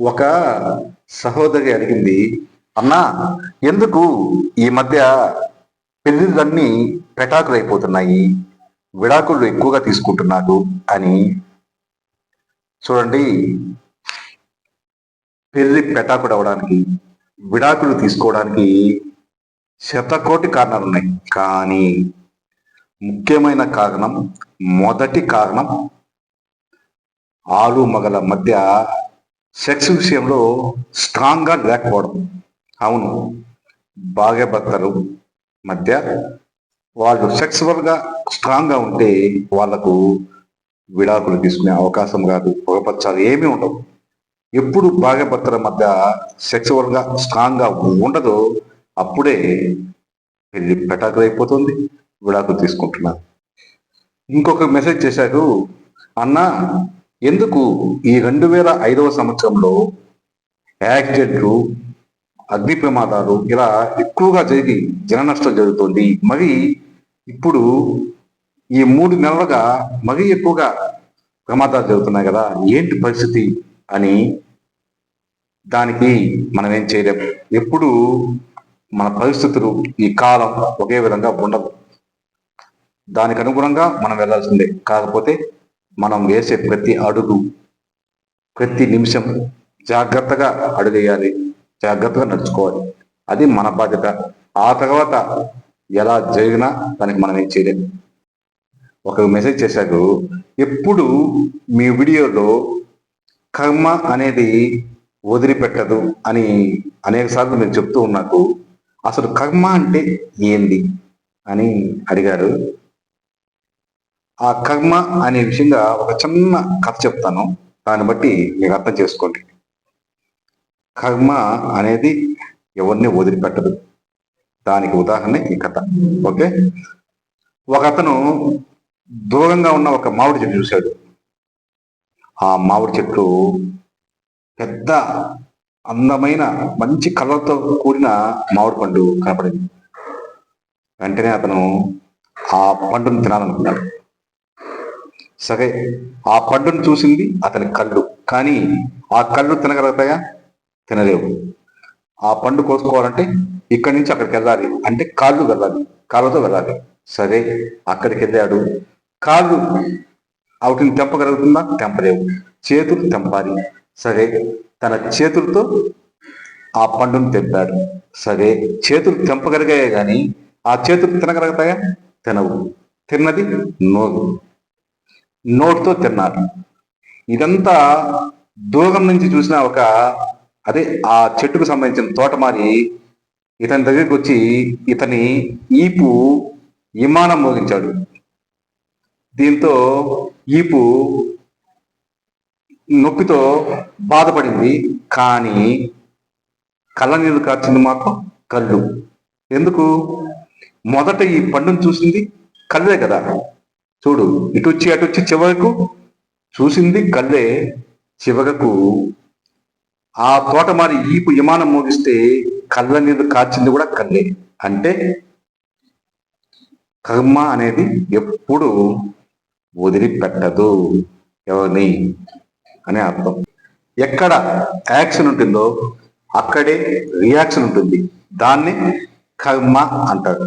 ఒక సహోదరి అడిగింది అన్నా ఎందుకు ఈ మధ్య పెళ్ళిళ్ళన్నీ పెటాకులు అయిపోతున్నాయి విడాకులు ఎక్కువగా తీసుకుంటున్నారు అని. చూడండి పెళ్ళి పెటాకుడు అవడానికి విడాకులు తీసుకోవడానికి శతకోటి కారణాలు ఉన్నాయి కానీ ముఖ్యమైన కారణం మొదటి కారణం ఆలు మగల మధ్య సెక్స్ విషయంలో స్ట్రాంగ్గా లేకపోవడం. అవును. భార్యాభర్తలు మధ్య వాళ్ళు సెక్సువల్గా స్ట్రాంగ్గా ఉంటే వాళ్ళకు విడాకులు తీసుకునే అవకాశం కాదు పొగపచ్చాలు ఏమీ ఉండవు. ఎప్పుడు భార్యాభర్తల మధ్య సెక్సువల్గా స్ట్రాంగ్గా ఉండదో అప్పుడే పెళ్ళి పెటాకులు అయిపోతుంది విడాకులు తీసుకుంటున్నారు. ఇంకొక మెసేజ్ చేశారు అన్న ఎందుకు ఈ రెండు వేల ఐదవ సంవత్సరంలో యాక్సిడెంట్లు అగ్ని ప్రమాదాలు ఇలా ఎక్కువగా జరిగి జన నష్టం జరుగుతుంది. మరి ఇప్పుడు ఈ మూడు నెలలుగా మరీ ఎక్కువగా ప్రమాదాలు జరుగుతున్నాయి కదా ఏంటి పరిస్థితి అని దానికి మనం ఏం చేయలేం. ఎప్పుడు మన పరిస్థితులు ఈ కాలం ఒకే విధంగా ఉండదు దానికి అనుగుణంగా మనం వెళ్ళాల్సిందే. కాకపోతే మనం వేసే ప్రతి అడుగు ప్రతి నిమిషం జాగ్రత్తగా అడుగేయాలి జాగ్రత్తగా నడుచుకోవాలి. అది మన బాధ్యత. ఆ తర్వాత ఎలా జరిగినా దానికి మనం ఏం చేయలేము ఒక మెసేజ్ చేశారు ఎప్పుడు మీ వీడియోలో కర్మ అనేది వదిలిపెట్టదు అని అనేక సార్లు మీరు చెప్తూ ఉన్నాకు అసలు కర్మ అంటే ఏంది అని అడిగారు. ఆ కర్మ అనే విషయంగా ఒక చిన్న కథ చెప్తాను. దాన్ని బట్టి మీరు అర్థం చేసుకోండి. కర్మ అనేది ఎవరిని వదిలిపెట్టదు. దానికి ఉదాహరణ ఈ కథ. ఓకే? ఒక అతను దూరంగా ఉన్న ఒక మామిడి చెట్టు చూశాడు. ఆ మామిడి చెట్టు పెద్ద అందమైన మంచి కలర్తో కూడిన మామిడి పండు కనపడింది. వెంటనే అతను ఆ పండును తినాలనుకున్నాడు. సరే ఆ పండును చూసింది అతని కళ్ళు. కానీ ఆ కళ్ళు తినగలుగుతాయా? తినలేవు. ఆ పండు కోసుకోవాలంటే ఇక్కడి నుంచి అక్కడికి వెళ్ళాలి. అంటే కాళ్ళు వెళ్ళాలి. కాళ్ళతో వెళ్ళాలి. సరే అక్కడికి వెళ్ళాడు. కాళ్ళు అవుటిని తెంపగలుగుతుందా తెంపలేవు చేతులు తెంపాలి. సరే తన చేతులతో ఆ పండును తెంపాడు. సరే చేతులు తెంపగలిగాయే కానీ ఆ చేతులు తినగలుగుతాయా? తినవు. తిన్నది నోరు. నోటితో తిన్నారు. ఇదంతా దూరం నుంచి చూసిన ఒక అదే ఆ చెట్టుకు సంబంధించిన తోటమారి ఇతని దగ్గరికి వచ్చి ఇతని ఈపు విమానం మోగించాడు. దీంతో ఈపు నొప్పితో బాధపడింది. కానీ కళ్ళ నీళ్ళు మాత్రం కళ్ళు. ఎందుకు? మొదట ఈ పండును చూసింది కళ్ళే కదా. చూడు ఇటు వచ్చి అటు వచ్చి చివరకు చూసింది కళ్ళే చివరకు. ఆ తోటమారి ఈపు విమానం మోగిస్తే కళ్ళ నీరు కాచింది కూడా కళ్ళే. అంటే కర్మ అనేది ఎప్పుడు వదిలిపెట్టదు. ఎవరిని? అనే అర్థం. ఎక్కడ యాక్షన్ ఉంటుందో అక్కడే రియాక్షన్ ఉంటుంది. దాన్ని కర్మ అంటారు.